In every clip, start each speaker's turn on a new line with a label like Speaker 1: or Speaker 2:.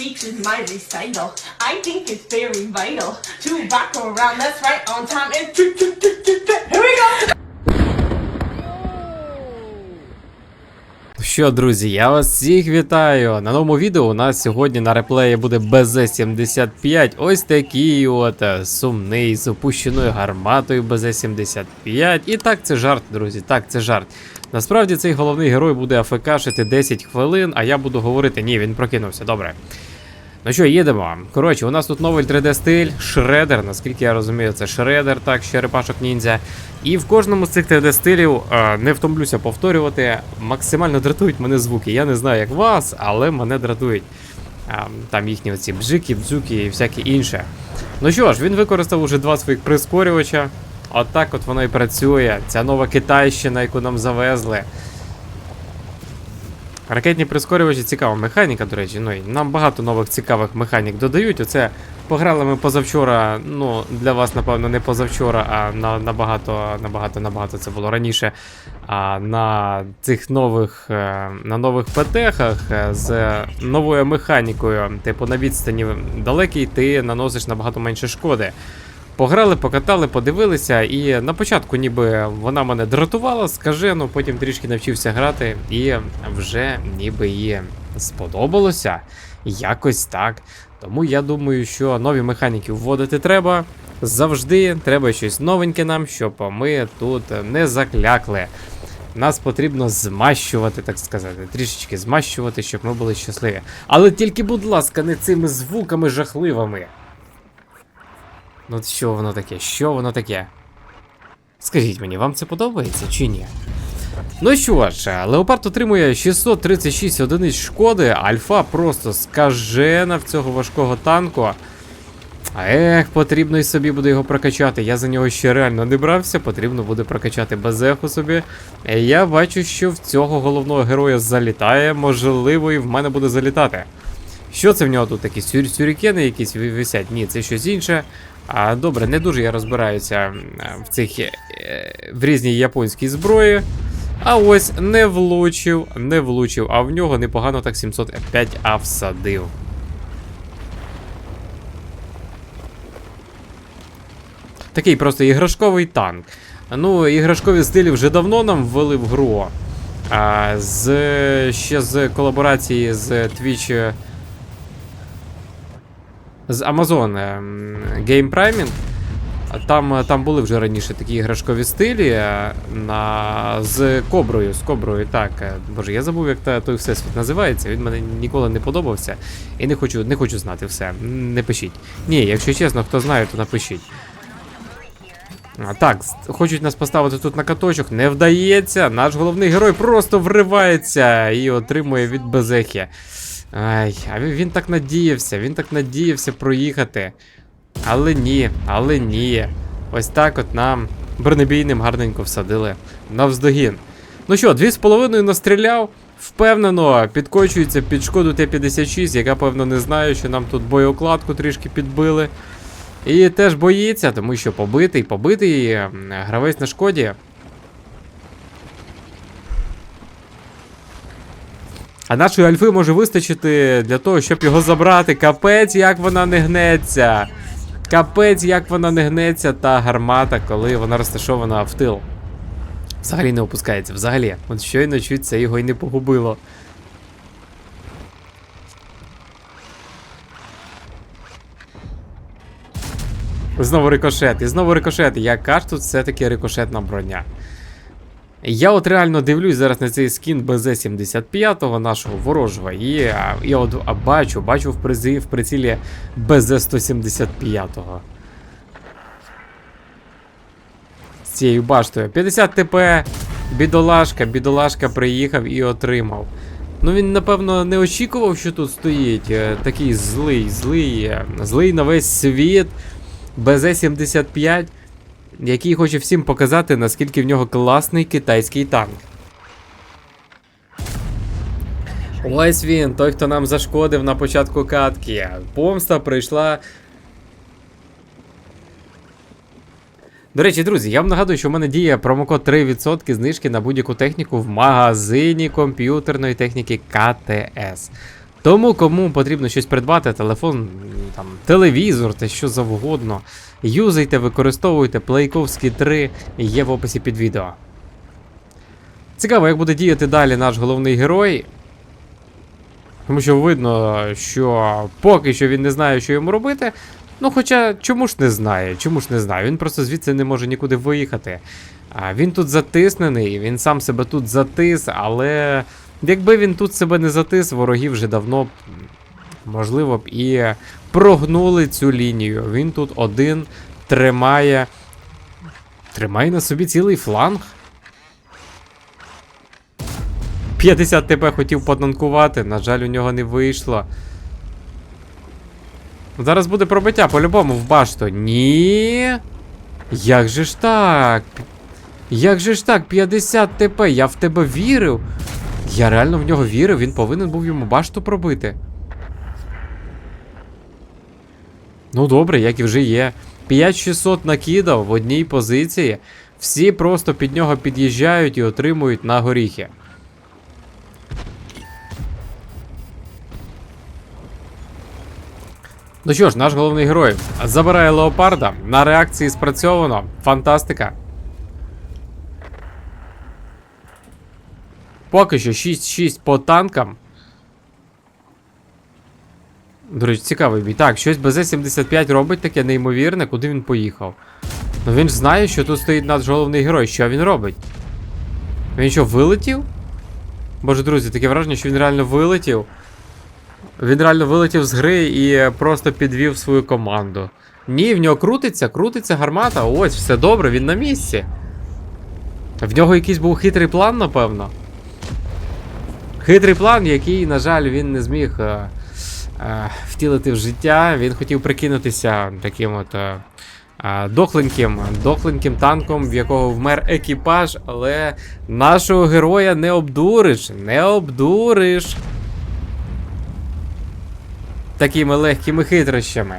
Speaker 1: features my recital. I think it's very vital to rock around. That's right, on time and here we go.
Speaker 2: Що, друзі, я вас всіх вітаю! На новому відео у нас сьогодні на реплеї буде БЗ-75. Ось такий от е, сумний з опущеною гарматою БЗ-75. І так, це жарт, друзі, так, це жарт. Насправді цей головний герой буде АФКшити 10 хвилин, а я буду говорити, ні, він прокинувся, добре. Ну що, їдемо. Коротше, у нас тут новий 3D стиль, шредер, наскільки я розумію, це шредер, так, черепашок ніндзя. І в кожному з цих 3D стилів е, не втомлюся повторювати, максимально дратують мене звуки. Я не знаю, як вас, але мене дратують. Е, там їхні оці бджики, бджуки і всяке інше. Ну що ж, він використав уже два своїх прискорювача. Отак от воно і працює. Ця нова китайщина, яку нам завезли. Ракетні прискорювачі цікава механіка, до речі. Ну, і нам багато нових цікавих механік додають. Оце пограли ми позавчора. Ну, для вас, напевно, не позавчора, а на, набагато, набагато, набагато це було раніше. А на цих нових е, на нових ПТХах е, з новою механікою, типу на відстані далекій, ти наносиш набагато менше шкоди. Пограли, покатали, подивилися, і на початку ніби вона мене дратувала, скажено, потім трішки навчився грати, і вже ніби їй сподобалося. Якось так. Тому я думаю, що нові механіки вводити треба. Завжди треба щось новеньке нам, щоб ми тут не заклякли. Нас потрібно змащувати, так сказати, трішечки змащувати, щоб ми були щасливі. Але тільки, будь ласка, не цими звуками жахливими. Ну що воно таке? Що воно таке? Скажіть мені, вам це подобається чи ні? Ну що ж, Леопард отримує 636 одиниць шкоди, альфа просто скажена в цього важкого танку. Ех, потрібно і собі буде його прокачати. Я за нього ще реально не брався, потрібно буде прокачати безеху собі. Е, Я бачу, що в цього головного героя залітає, можливо, і в мене буде залітати. Що це в нього тут такі сюр сюрікени якісь висять? Ні, це щось інше. А, добре, не дуже я розбираюся в цих е, в різній японській зброї. А ось не влучив, не влучив, а в нього непогано так 705 А всадив. Такий просто іграшковий танк. Ну, іграшкові стилі вже давно нам ввели в гру. А, з, ще з колаборації з Twitch. З Amazon ем, Game Priming. Там, е, там були вже раніше такі іграшкові стилі е, на, з коброю. З коброю, так. е, Боже, я забув, як той всесвіт називається. Він мене ніколи не подобався. І не хочу, не хочу знати все. Не пишіть. Ні, якщо чесно, хто знає, то напишіть. Так, хочуть нас поставити тут на каточок, не вдається. Наш головний герой просто вривається і отримує від безехи. Ай, а він, так надіявся, він так надіявся проїхати. Але ні, але ні. Ось так от нам бронебійним гарненько всадили навздогін. Ну що, дві з половиною настріляв. Впевнено, підкочується під шкоду Т-56, яка, певно, не знає, що нам тут боєукладку трішки підбили. І теж боїться, тому що побитий, побитий гравець на шкоді. А нашої альфи може вистачити для того, щоб його забрати. Капець, як вона не гнеться. Капець, як вона не гнеться, та гармата, коли вона розташована в тил. Взагалі не опускається, взагалі. От щойно чуть це його й не погубило. Знову рикошет, і знову рикошет. Яка ж тут все-таки рикошетна броня? Я от реально дивлюсь зараз на цей скін БЗ-75 нашого ворожого, і я от а, бачу, бачу в, призи, в прицілі БЗ-175. З цією баштою. 50 ТП, бідолашка, бідолашка приїхав і отримав. Ну він, напевно, не очікував, що тут стоїть е, такий злий, злий, е, злий на весь світ. БЗ-75 який хоче всім показати, наскільки в нього класний китайський танк. Ось він, той, хто нам зашкодив на початку катки. Помста прийшла. До речі, друзі, я вам нагадую, що в мене діє промокод 3% знижки на будь-яку техніку в магазині комп'ютерної техніки КТС. Тому кому потрібно щось придбати, телефон, там, телевізор та що завгодно. Юзайте, використовуйте Плейковські 3 є в описі під відео. Цікаво, як буде діяти далі наш головний герой. Тому що видно, що поки що він не знає, що йому робити. Ну, хоча чому ж не знає? Чому ж не знає? Він просто звідси не може нікуди виїхати. А він тут затиснений, він сам себе тут затис, але якби він тут себе не затис, вороги вже давно, можливо б, і прогнули цю лінію. Він тут один тримає. Тримає на собі цілий фланг. 50 ТП хотів потанкувати, на жаль, у нього не вийшло. Зараз буде пробиття по-любому в башту. Ні. Як же ж так? Як же ж так? 50 ТП, я в тебе вірив. Я реально в нього вірив, він повинен був йому башту пробити. Ну добре, як і вже є. 5600 накидав в одній позиції. Всі просто під нього під'їжджають і отримують на горіхи. Ну що ж, наш головний герой забирає леопарда. На реакції спрацьовано. Фантастика. Поки що 6-6 по танкам. До речі, цікавий бій. Так, щось БЗ-75 робить таке неймовірне, куди він поїхав. Ну він ж знає, що тут стоїть наш головний герой. Що він робить? Він що, вилетів? Боже, друзі, таке враження, що він реально вилетів. Він реально вилетів з гри і просто підвів свою команду. Ні, в нього крутиться, крутиться гармата. Ось, все добре, він на місці. В нього якийсь був хитрий план, напевно. Хитрий план, який, на жаль, він не зміг е, е, втілити в життя. Він хотів прикинутися таким от е, е, дохленьким, дохленьким танком, в якого вмер екіпаж, але нашого героя не обдуриш, не обдуриш такими легкими хитрощами.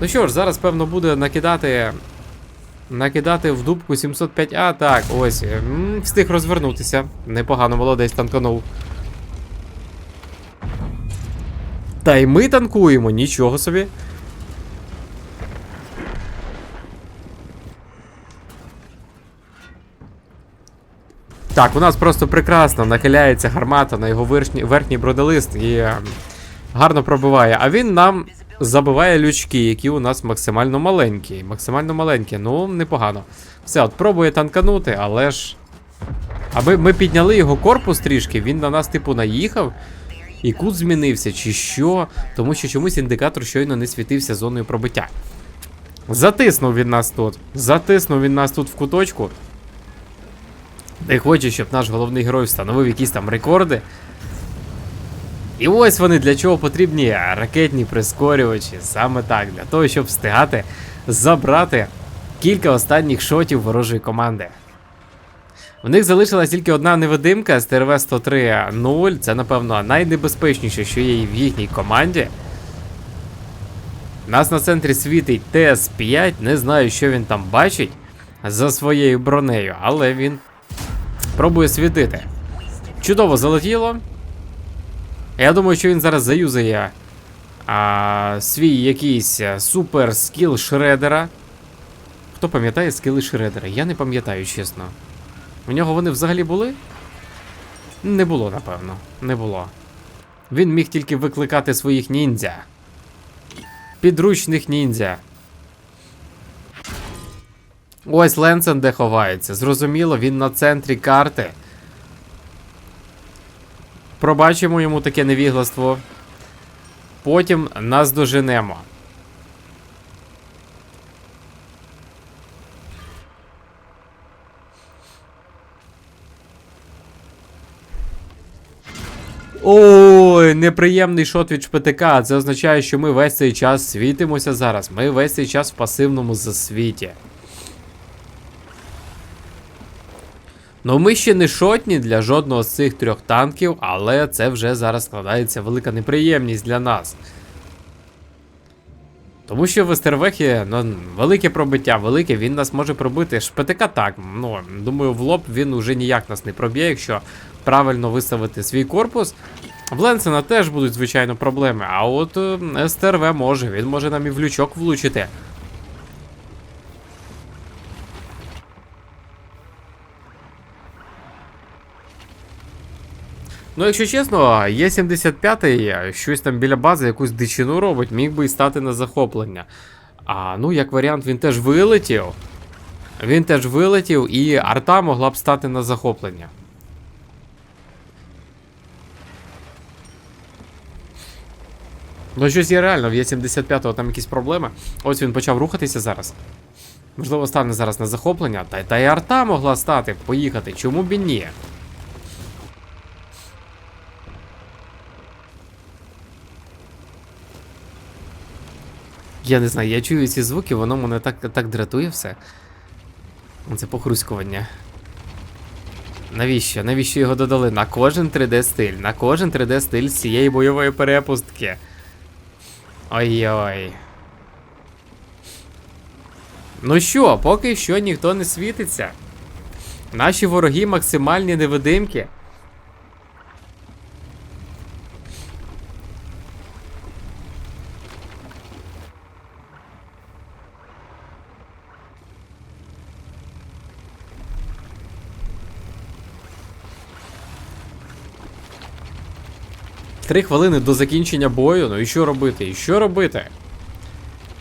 Speaker 2: Ну що ж, зараз, певно, буде накидати. Накидати в дубку 705А. Так, ось. Встиг розвернутися. Непогано молодець танканув. Та й ми танкуємо, нічого собі. Так, у нас просто прекрасно нахиляється гармата на його верхній, верхній броделист і ем, гарно пробиває. А він нам забиває лючки, які у нас максимально маленькі. Максимально маленькі, ну непогано. Все, от пробує танканути, але ж. Аби ми підняли його корпус трішки, він на нас, типу, наїхав. І кут змінився, чи що, тому що чомусь індикатор щойно не світився зоною пробиття. Затиснув він нас тут. Затиснув він нас тут в куточку. Не хоче, щоб наш головний герой встановив якісь там рекорди. І ось вони для чого потрібні ракетні прискорювачі. Саме так, для того, щоб встигати забрати кілька останніх шотів ворожої команди. В них залишилась тільки одна невидимка з ТРВ 103 0. Це, напевно, найнебезпечніше, що є в їхній команді. Нас на центрі світить ТС-5. Не знаю, що він там бачить за своєю бронею, але він пробує світити. Чудово залетіло. Я думаю, що він зараз заюзає а, свій якийсь е, супер скіл шредера. Хто пам'ятає скіли шредера? Я не пам'ятаю, чесно. У нього вони взагалі були? Не було, напевно. Не було. Він міг тільки викликати своїх ніндзя. Підручних ніндзя. Ось Ленсен де ховається. Зрозуміло, він на центрі карти. Пробачимо йому таке невігластво. Потім нас доженемо. Ой, неприємний шот від шпитика. Це означає, що ми весь цей час світимося зараз. Ми весь цей час в пасивному засвіті. Ну, ми ще не шотні для жодного з цих трьох танків, але це вже зараз складається велика неприємність для нас. Тому що в Стервехі ну, велике пробиття, велике, він нас може пробити. Шпитика так. Ну, думаю, в лоб він уже ніяк нас не проб'є, якщо правильно виставити свій корпус. В Ленсена теж будуть, звичайно, проблеми. А от е, СТРВ може, він може нам і в лючок влучити. Ну, якщо чесно, є 75-й, щось там біля бази, якусь дичину робить, міг би і стати на захоплення. А ну, як варіант, він теж вилетів. Він теж вилетів, і арта могла б стати на захоплення. Ну, щось є реально, в Є75-го там якісь проблеми. Ось він почав рухатися зараз. Можливо, стане зараз на захоплення. Та, та й арта могла стати, поїхати. Чому б і ні? Я не знаю, я чую ці звуки, воно мене так, так дратує все. Це похрускування. Навіщо? Навіщо його додали? На кожен 3D стиль, на кожен 3D стиль з цієї бойової перепустки. Ой-ой. Ну що, поки що ніхто не світиться. Наші вороги максимальні невидимки. Три хвилини до закінчення бою. Ну і що робити? І що робити?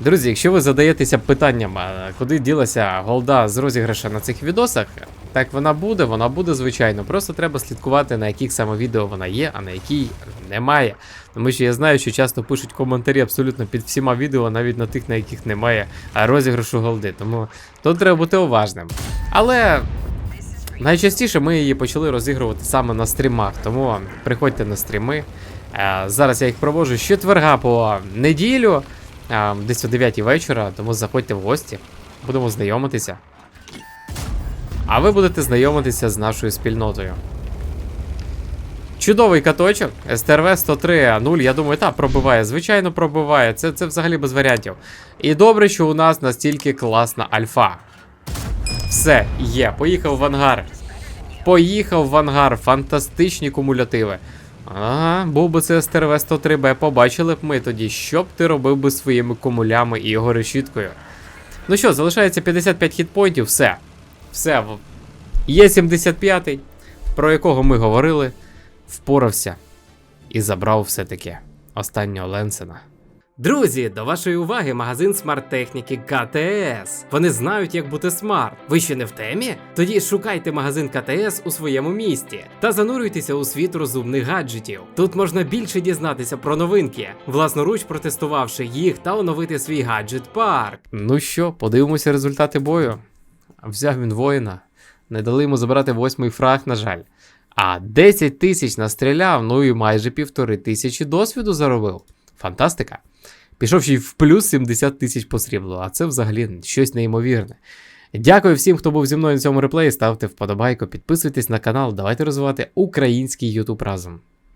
Speaker 2: Друзі, якщо ви задаєтеся питанням, куди ділася голда з розіграша на цих відосах, так вона буде, вона буде, звичайно. Просто треба слідкувати, на яких саме відео вона є, а на якій немає. Тому що я знаю, що часто пишуть коментарі абсолютно під всіма відео, навіть на тих, на яких немає розіграшу голди. Тому тут треба бути уважним. Але Найчастіше ми її почали розігрувати саме на стрімах, тому приходьте на стріми. Е, Зараз я їх проводжу з четверга по неділю, е, десь о 9 вечора, тому заходьте в гості, будемо знайомитися. А ви будете знайомитися з нашою спільнотою. Чудовий каточок, СТРВ 103 0, я думаю, та пробиває. Звичайно, пробиває. Це, це взагалі без варіантів. І добре, що у нас настільки класна альфа. Все, є. Поїхав в ангар. Поїхав в ангар. Фантастичні кумулятиви. Ага, був би це СТРВ 103Б, побачили б ми тоді, що б ти робив би своїми кумулями і його решіткою. Ну що, залишається 55 хітпоінтів, все. Все. Є 75-й, про якого ми говорили, впорався і забрав все-таки останнього Ленсена. Друзі, до вашої уваги магазин смарт-техніки КТС. Вони знають, як бути смарт. Ви ще не в темі? Тоді шукайте магазин КТС у своєму місті та занурюйтеся у світ розумних гаджетів. Тут можна більше дізнатися про новинки, власноруч протестувавши їх та оновити свій гаджет парк. Ну що, подивимося результати бою. Взяв він воїна. Не дали йому забрати восьмий фраг, на жаль. А 10 тисяч настріляв, ну і майже півтори тисячі досвіду заробив. Фантастика. Пішов ще й в плюс 70 тисяч по сріблу, а це взагалі щось неймовірне. Дякую всім, хто був зі мною на цьому реплеї. Ставте вподобайку, підписуйтесь на канал, давайте розвивати український YouTube разом.